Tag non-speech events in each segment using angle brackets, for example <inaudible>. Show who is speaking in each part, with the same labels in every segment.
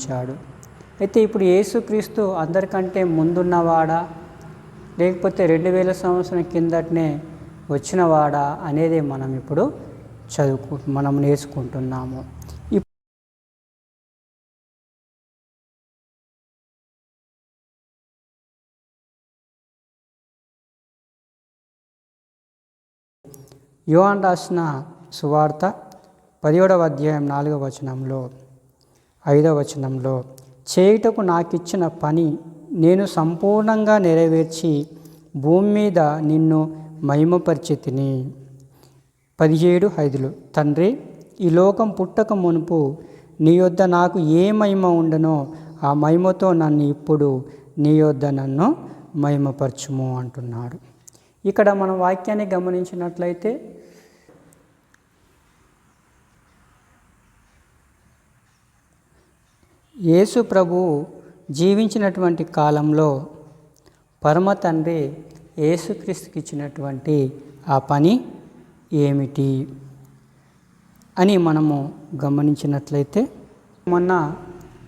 Speaker 1: జీవించాడు అయితే ఇప్పుడు యేసుక్రీస్తు అందరికంటే ముందున్నవాడా? లేకపోతే రెండు వేల సంవత్సరం కిందటనే వచ్చినవాడా అనేది మనం ఇప్పుడు చదువుకు మనం నేర్చుకుంటున్నాము. ఇప్- యోహాన్ రాసిన సువార్త పదిహేడవ అధ్యాయం నాలుగవ వచనంలో ఐదవ వచనంలో చేయుటకు నాకిచ్చిన పని నేను సంపూర్ణంగా నెరవేర్చి భూమి మీద నిన్ను మహిమపరిచితిని. పదిహేడు ఐదులు తండ్రి ఈ లోకం పుట్టక మునుపు నీ యొద్ద నాకు ఏ మహిమ ఉండనో ఆ మహిమతో నన్ను ఇప్పుడు నీ యొద్ద నన్ను మహిమపరచుము అంటున్నాడు. ఇక్కడ మనం వాక్యాన్ని గమనించినట్లయితే యేసు ప్రభువు జీవించినటువంటి కాలంలో పరమ తండ్రి యేసుక్రీస్తుకి ఇచ్చినటువంటి ఆ పని ఏమిటి అని మనము గమనించినట్లయితే మొన్న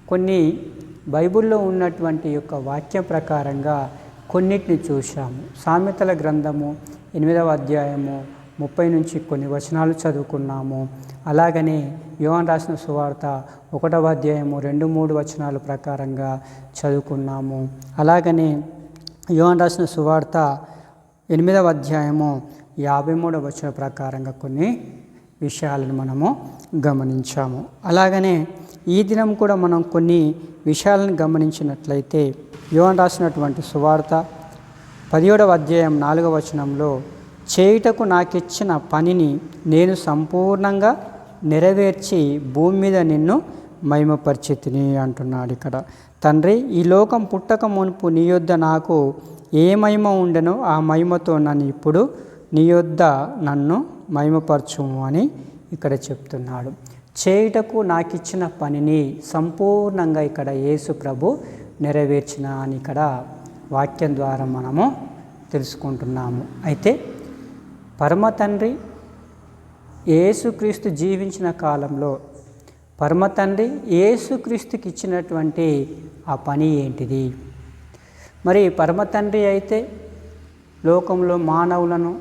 Speaker 1: కొన్ని బైబిల్లో ఉన్నటువంటి యొక్క వాక్య ప్రకారంగా కొన్నిటిని చూశాము. సామెతల గ్రంథము ఎనిమిదవ అధ్యాయము ముప్పై నుంచి కొన్ని వచనాలు చదువుకున్నాము. అలాగనే యువన్ రాసిన సువార్త ఒకటవ అధ్యాయము రెండు మూడు వచనాల ప్రకారంగా చదువుకున్నాము. అలాగనే యువన్ రాసిన సువార్త ఎనిమిదవ అధ్యాయము యాభై మూడవ వచన ప్రకారంగా కొన్ని విషయాలను మనము గమనించాము. అలాగనే ఈ దినం కూడా మనం కొన్ని విషయాలను గమనించినట్లయితే యోహన్ రాసినటువంటి సువార్త పదిహేడవ అధ్యాయం నాలుగవ వచనంలో చేయుటకు నాకిచ్చిన పనిని నేను సంపూర్ణంగా నెరవేర్చి భూమి మీద నిన్ను మహిమపరిచితిని అంటున్నాడు ఇక్కడ. తండ్రి ఈ లోకం పుట్టక మునుపు నీ యొద్ద నాకు ఏ మహిమ ఉండెనో ఆ మహిమతో నన్ను ఇప్పుడు నీ యొద్ద నన్ను మహిమపరచుము అని ఇక్కడ చెప్తున్నాడు. చేయుటకు నాకు ఇచ్చిన పనిని సంపూర్ణంగా ఇక్కడ యేసు ప్రభు నెరవేర్చిన అని ఇక్కడ వాక్యం ద్వారా మనము తెలుసుకుంటున్నాము. అయితే పరమ తండ్రి ఏసుక్రీస్తు జీవించిన కాలంలో పరమ తండ్రి ఏసుక్రీస్తుకి ఇచ్చినటువంటి ఆ పని ఏంటిది? మరి పరమ తండ్రి అయితే లోకంలో మానవులను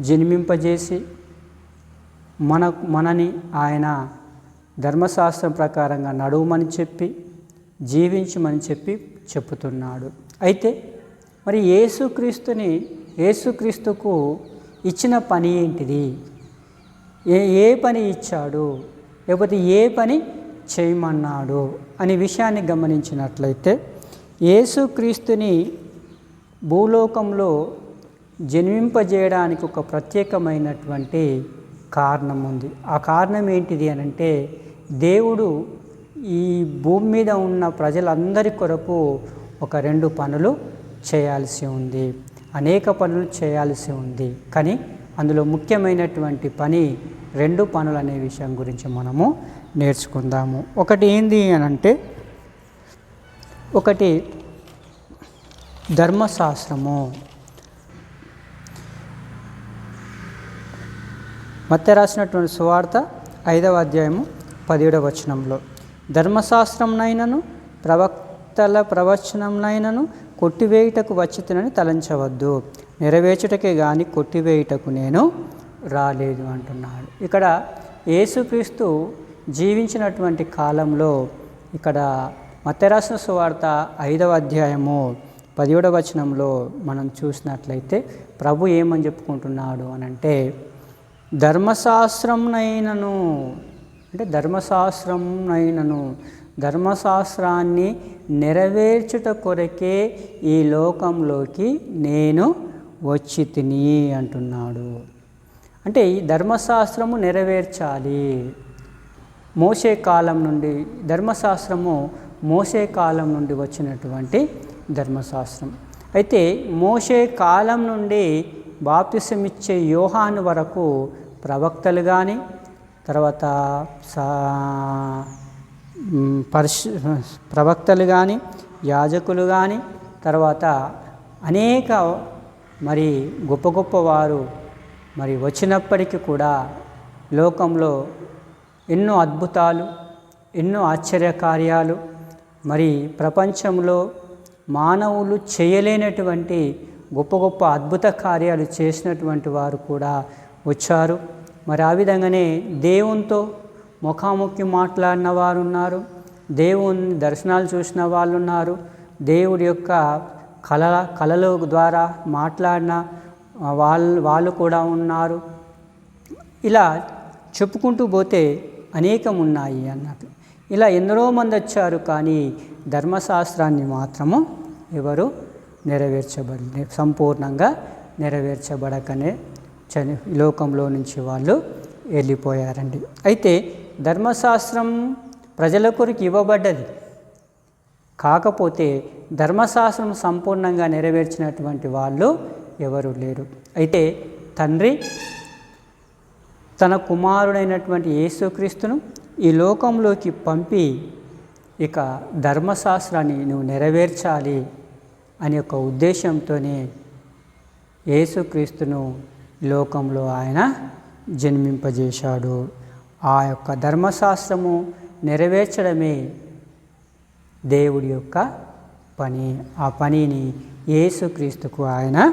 Speaker 1: జన్మింపజేసి మన మనని ఆయన ధర్మశాస్త్రం ప్రకారంగా నడువమని చెప్పి జీవించమని చెప్పి చెప్పుతున్నాడు. అయితే మరి యేసుక్రీస్తుని యేసుక్రీస్తుకు ఇచ్చిన పని ఏంటిది? ఏ ఏ పని ఇచ్చాడు? లేకపోతే ఏ పని చేయమన్నాడు? అనే విషయాన్ని గమనించినట్లయితే యేసుక్రీస్తుని భూలోకంలో జన్మింపజేయడానికి ఒక ప్రత్యేకమైనటువంటి కారణం ఉంది ఆ కారణం ఏంటిది అని అంటే దేవుడు ఈ భూమి మీద ఉన్న ప్రజలందరి కొరకు ఒక రెండు పనులు చేయాల్సి ఉంది. అనేక పనులు చేయాల్సి ఉంది. కానీ అందులో ముఖ్యమైనటువంటి పని రెండు పనులు అనే విషయం గురించి మనము నేర్చుకుందాము. ఒకటి ఏంది అని అంటే ఒకటి ధర్మశాస్త్రము. మత్త రాసినటువంటి సువార్త ఐదవ అధ్యాయము పదిహేడవ వచనంలో ధర్మశాస్త్రంనైనను ప్రవక్తల ప్రవచనంనైనను కొట్టివేయుటకు వచ్చితనని తలంచవద్దు. నెరవేర్చుటకే కానీ కొట్టివేయుటకు నేను రాలేదు అంటున్నాడు. ఇక్కడ యేసుక్రీస్తు జీవించినటువంటి కాలంలో ఇక్కడ మతరాసిన సువార్త ఐదవ అధ్యాయము పదిహేడవ వచనంలో మనం చూసినట్లయితే ప్రభు ఏమని చెప్పుకుంటున్నాడు అని అంటే ధర్మశాస్త్రంనైనను అంటే ధర్మశాస్త్రంనైనను ధర్మశాస్త్రాన్ని నెరవేర్చుట కొరకే ఈ లోకంలోకి నేను వచ్చి తిని అంటున్నాడు. అంటే ఈ ధర్మశాస్త్రము నెరవేర్చాలి. మోసే కాలం నుండి ధర్మశాస్త్రము మోసే కాలం నుండి వచ్చినటువంటి ధర్మశాస్త్రం. అయితే మోసే కాలం నుండి బాప్తిసం ఇచ్చే యోహాను వరకు ప్రవక్తలు కానీ తర్వాత సా పరిశు ప్రవక్తలు కానీ యాజకులు కానీ తర్వాత అనేక మరి గొప్ప గొప్ప వారు మరి వచ్చినప్పటికీ కూడా లోకంలో ఎన్నో అద్భుతాలు ఎన్నో ఆశ్చర్య కార్యాలు మరి ప్రపంచంలో మానవులు చేయలేనటువంటి గొప్ప గొప్ప అద్భుత కార్యాలు చేసినటువంటి వారు కూడా వచ్చారు. మరి ఆ విధంగానే దేవునితో ముఖాముఖి మాట్లాడిన వారు ఉన్నారు దేవుని దర్శనాలు చూసిన వాళ్ళు ఉన్నారు దేవుడి యొక్క కళ కళల ద్వారా మాట్లాడిన వాళ్ళు వాళ్ళు కూడా ఉన్నారు. ఇలా చెప్పుకుంటూ పోతే అనేకం ఉన్నాయి అన్నట్టు. ఇలా ఎందరో మంది వచ్చారు కానీ ధర్మశాస్త్రాన్ని మాత్రము ఎవరు నెరవేర్చబడి సంపూర్ణంగా నెరవేర్చబడకనే చని లోకంలో నుంచి వాళ్ళు వెళ్ళిపోయారండి. అయితే ధర్మశాస్త్రం ప్రజల కొరకు ఇవ్వబడ్డది. కాకపోతే ధర్మశాస్త్రం సంపూర్ణంగా నెరవేర్చినటువంటి వాళ్ళు ఎవరు లేరు. అయితే తండ్రి తన కుమారుడైనటువంటి యేసుక్రీస్తును ఈ లోకంలోకి పంపి ఇక ధర్మశాస్త్రాన్ని నువ్వు నెరవేర్చాలి అనే ఒక ఉద్దేశంతోనే యేసుక్రీస్తును లోకంలో ఆయన జన్మింపజేశాడు. ఆ యొక్క ధర్మశాస్త్రము నెరవేర్చడమే దేవుడి యొక్క పని. ఆ పనిని యేసుక్రీస్తుకు ఆయన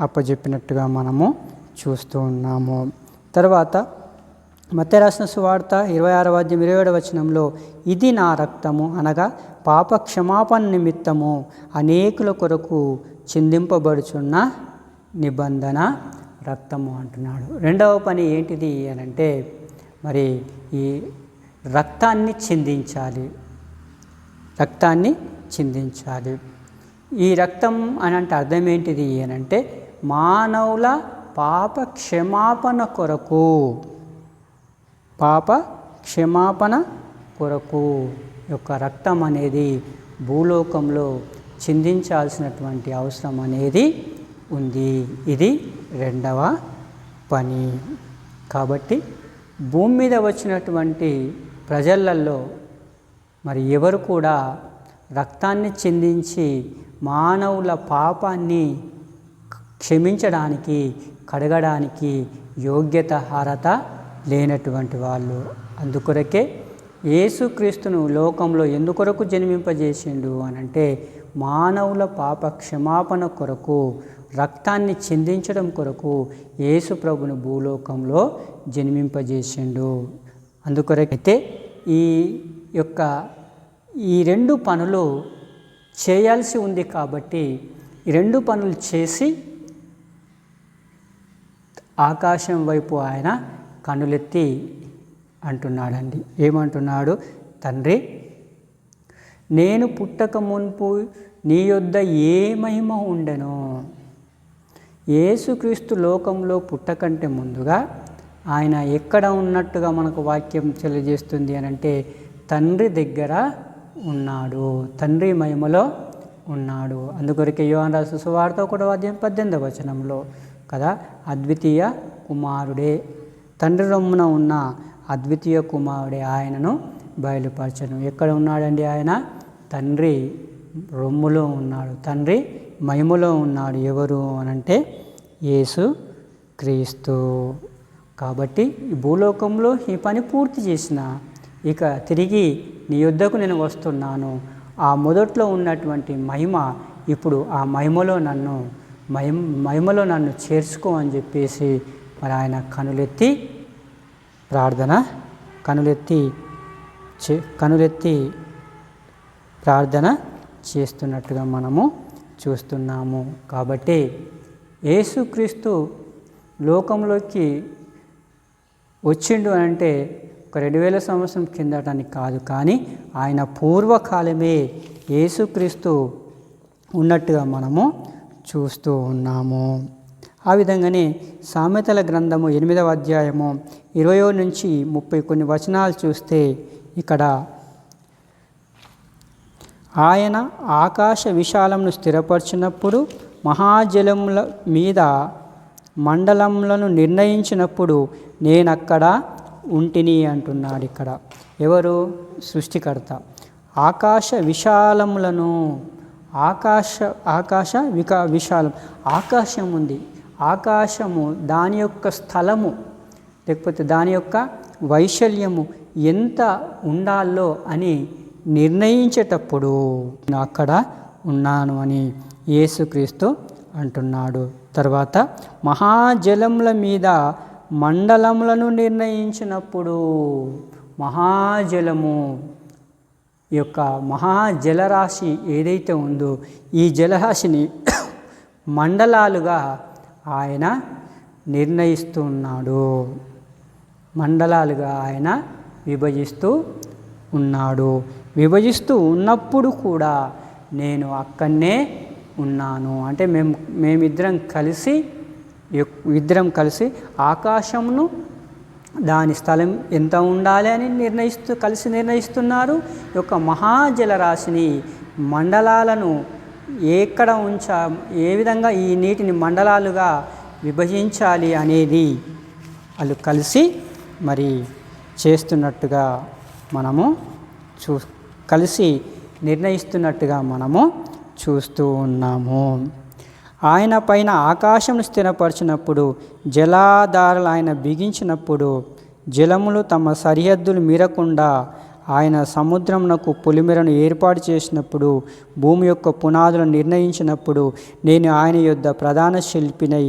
Speaker 1: అప్పజెప్పినట్టుగా మనము చూస్తూ ఉన్నాము. తర్వాత మత్య రాసిన సువార్త ఇరవై ఆరవ అధ్యయం ఇరవై ఏడవ వచనంలో ఇది నా రక్తము అనగా పాప క్షమాపణ నిమిత్తము అనేకుల కొరకు చిందింపబడుచున్న నిబంధన రక్తము అంటున్నాడు. రెండవ పని ఏంటిది అని అంటే మరి ఈ రక్తాన్ని చిందించాలి. రక్తాన్ని చిందించాలి. ఈ రక్తం అని అంటే అర్థం ఏంటిది అనంటే మానవుల పాప క్షమాపణ కొరకు. పాప క్షమాపణ కొరకు యొక్క రక్తం అనేది భూలోకంలో చిందించాల్సినటువంటి అవసరం అనేది ఉంది. ఇది రెండవ పని. కాబట్టి భూమి మీద వచ్చినటువంటి ప్రజలల్లో మరి ఎవరు కూడా రక్తాన్ని చెందించి మానవుల పాపాన్ని క్షమించడానికి కడగడానికి యోగ్యత అర్హత లేనటువంటి వాళ్ళు. అందుకొరకే యేసుక్రీస్తును లోకంలో ఎందుకొరకు జన్మింపజేసిండు అనంటే మానవుల పాప క్షమాపణ కొరకు రక్తాన్ని చిందించడం కొరకు యేసు ప్రభుని భూలోకంలో జన్మింపజేసిండు. అందుకొరకైతే ఈ యొక్క ఈ రెండు పనులు చేయాల్సి ఉంది కాబట్టి ఈ రెండు పనులు చేసి ఆకాశం వైపు ఆయన కనులెత్తి అంటున్నాడండి. ఏమంటున్నాడు? తండ్రి నేను పుట్టక మున్పు నీ యొద్ద ఏ మహిమ ఉండెనో యేసుక్రీస్తు లోకంలో పుట్టకంటే ముందుగా ఆయన ఎక్కడ ఉన్నట్టుగా మనకు వాక్యం తెలియజేస్తుంది అని అంటే తండ్రి దగ్గర ఉన్నాడు తండ్రి మహిమలో ఉన్నాడు. అందుకొరకే యోహన్ రాసు సువార్త ఒకటో అధ్యాయం పద్దెనిమిదవ వచనంలో కదా అద్వితీయ కుమారుడే. తండ్రి రొమ్మున ఉన్న అద్వితీయ కుమారుడే ఆయనను బయలుపరచను. ఎక్కడ ఉన్నాడండి ఆయన? తండ్రి రొమ్ములో ఉన్నాడు. తండ్రి మహిమలో ఉన్నాడు ఎవరు అనంటే యేసు క్రీస్తు. కాబట్టి ఈ భూలోకంలో ఈ పని పూర్తి చేసిన ఇక తిరిగి నీ యుద్ధకు నేను వస్తున్నాను. ఆ మొదట్లో ఉన్నటువంటి మహిమ ఇప్పుడు ఆ మహిమలో నన్ను మహిమ మహిమలో నన్ను చేర్చుకో అని చెప్పేసి మరి ఆయన కనులెత్తి ప్రార్థన కనులెత్తి చే కనులెత్తి ప్రార్థన చేస్తున్నట్టుగా మనము చూస్తున్నాము. కాబట్టి యేసుక్రీస్తు లోకంలోకి వచ్చిండు అంటే ఒక రెండు వేల సంవత్సరం కిందటానికి కాదు. కానీ ఆయన పూర్వకాలమే యేసుక్రీస్తు ఉన్నట్టుగా మనము చూస్తూ ఉన్నాము. ఆ విధంగానే సామెతల గ్రంథము ఎనిమిదవ అధ్యాయము ఇరవయో నుంచి ముప్పై కొన్ని వచనాలు చూస్తే ఇక్కడ ఆయన ఆకాశ విశాలమును స్థిరపరిచినప్పుడు మహాజలముల మీద మండలములను నిర్ణయించినప్పుడు నేనక్కడ ఉంటిని అంటున్నాడు ఇక్కడ. ఎవరు? సృష్టికర్త. ఆకాశ విశాలములను ఆకాశ ఆకాశ వికా విశాలం ఆకాశం ఉంది. ఆకాశము దాని యొక్క స్థలము లేకపోతే దాని యొక్క వైశల్యము ఎంత ఉండాలో అని నిర్ణయించేటప్పుడు నేను అక్కడ ఉన్నాను అని యేసుక్రీస్తు అంటున్నాడు. తర్వాత మహాజలముల మీద మండలములను నిర్ణయించినప్పుడు మహాజలము యొక్క మహాజలరాశి ఏదైతే ఉందో ఈ జలరాశిని <coughs> మండలాలుగా ఆయన నిర్ణయిస్తూ ఉన్నాడు. మండలాలుగా ఆయన విభజిస్తూ ఉన్నాడు. విభజిస్తూ ఉన్నప్పుడు కూడా నేను అక్కడనే ఉన్నాను. అంటే మేము మేమిద్దరం కలిసి ఇద్దరం కలిసి ఆకాశమును దాని స్థలం ఎంత ఉండాలి అని నిర్ణయిస్తూ కలిసి నిర్ణయిస్తున్నారు. యొక్క మహాజలరాశిని మండలాలను ఎక్కడ ఉంచా ఏ విధంగా ఈ నీటిని మండలాలుగా విభజించాలి అనేది వాళ్ళు కలిసి మరి చేస్తున్నట్టుగా మనము చూ కలిసి నిర్ణయిస్తున్నట్టుగా మనము చూస్తూ ఉన్నాము. ఆయన పైన ఆకాశమును స్థిరపరిచినప్పుడు జలాధారలు ఆయన బిగించినప్పుడు జలములు తమ సరిహద్దులు మీరకుండా ఆయన సముద్రమునకు పొలిమెరను ఏర్పాటు చేసినప్పుడు భూమి యొక్క పునాదులను నిర్ణయించినప్పుడు నేను ఆయన యొద్ద ప్రధాన శిల్పినై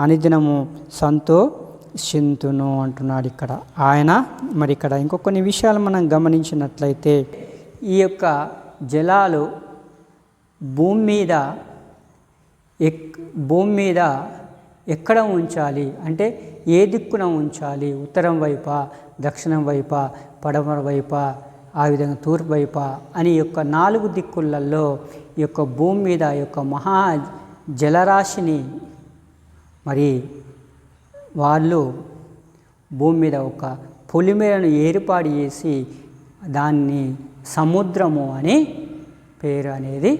Speaker 1: అనుదినము సంతోషింతును అంటున్నాడు ఇక్కడ. ఆయన మరి ఇక్కడ ఇంకో కొన్ని విషయాలు మనం గమనించినట్లయితే ఈ యొక్క జలాలు భూమి మీద ఎక్ భూమి మీద ఎక్కడ ఉంచాలి? అంటే ఏ దిక్కున ఉంచాలి? ఉత్తరం వైపా దక్షిణం వైపా పడమర వైపా ఆ విధంగా తూర్పు వైపా అని యొక్క నాలుగు దిక్కులలో ఈ యొక్క భూమి మీద యొక్క మహా జలరాశిని మరి వాళ్ళు భూమి మీద ఒక పొలిమేరను ఏర్పాటు చేసి దాన్ని సముద్రము అని పేరు అనేది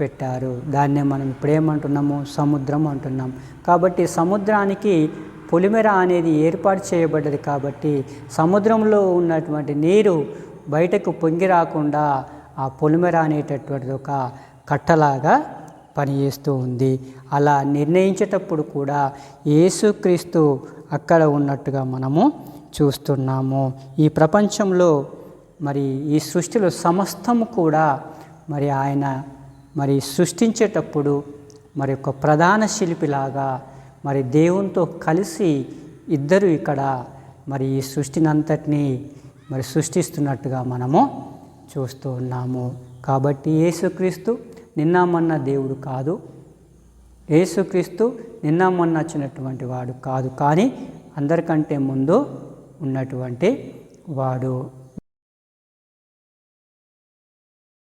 Speaker 1: పెట్టారు. దాన్నే మనం ఇప్పుడేమంటున్నాము సముద్రం అంటున్నాం. కాబట్టి సముద్రానికి పొలిమెర అనేది ఏర్పాటు చేయబడ్డది కాబట్టి సముద్రంలో ఉన్నటువంటి నీరు బయటకు పొంగి రాకుండా ఆ పొలిమెర అనేటటువంటిది ఒక కట్టలాగా పనిచేస్తూ ఉంది. అలా నిర్ణయించేటప్పుడు కూడా యేసుక్రీస్తు అక్కడ ఉన్నట్టుగా మనము చూస్తున్నాము. ఈ ప్రపంచంలో మరి ఈ సృష్టిలో సమస్తము కూడా మరి ఆయన మరి సృష్టించేటప్పుడు మరి ఒక ప్రధాన శిల్పిలాగా మరి దేవునితో కలిసి ఇద్దరు ఇక్కడ మరి ఈ సృష్టిని అంతటినీ మరి సృష్టిస్తున్నట్టుగా మనము చూస్తూ ఉన్నాము. కాబట్టి యేసుక్రీస్తు నిన్న మొన్న దేవుడు కాదు. యేసుక్రీస్తు నిన్న మొన్న వచ్చినటువంటి వాడు కాదు. కానీ అందరికంటే ముందు ఉన్నటువంటి వాడు.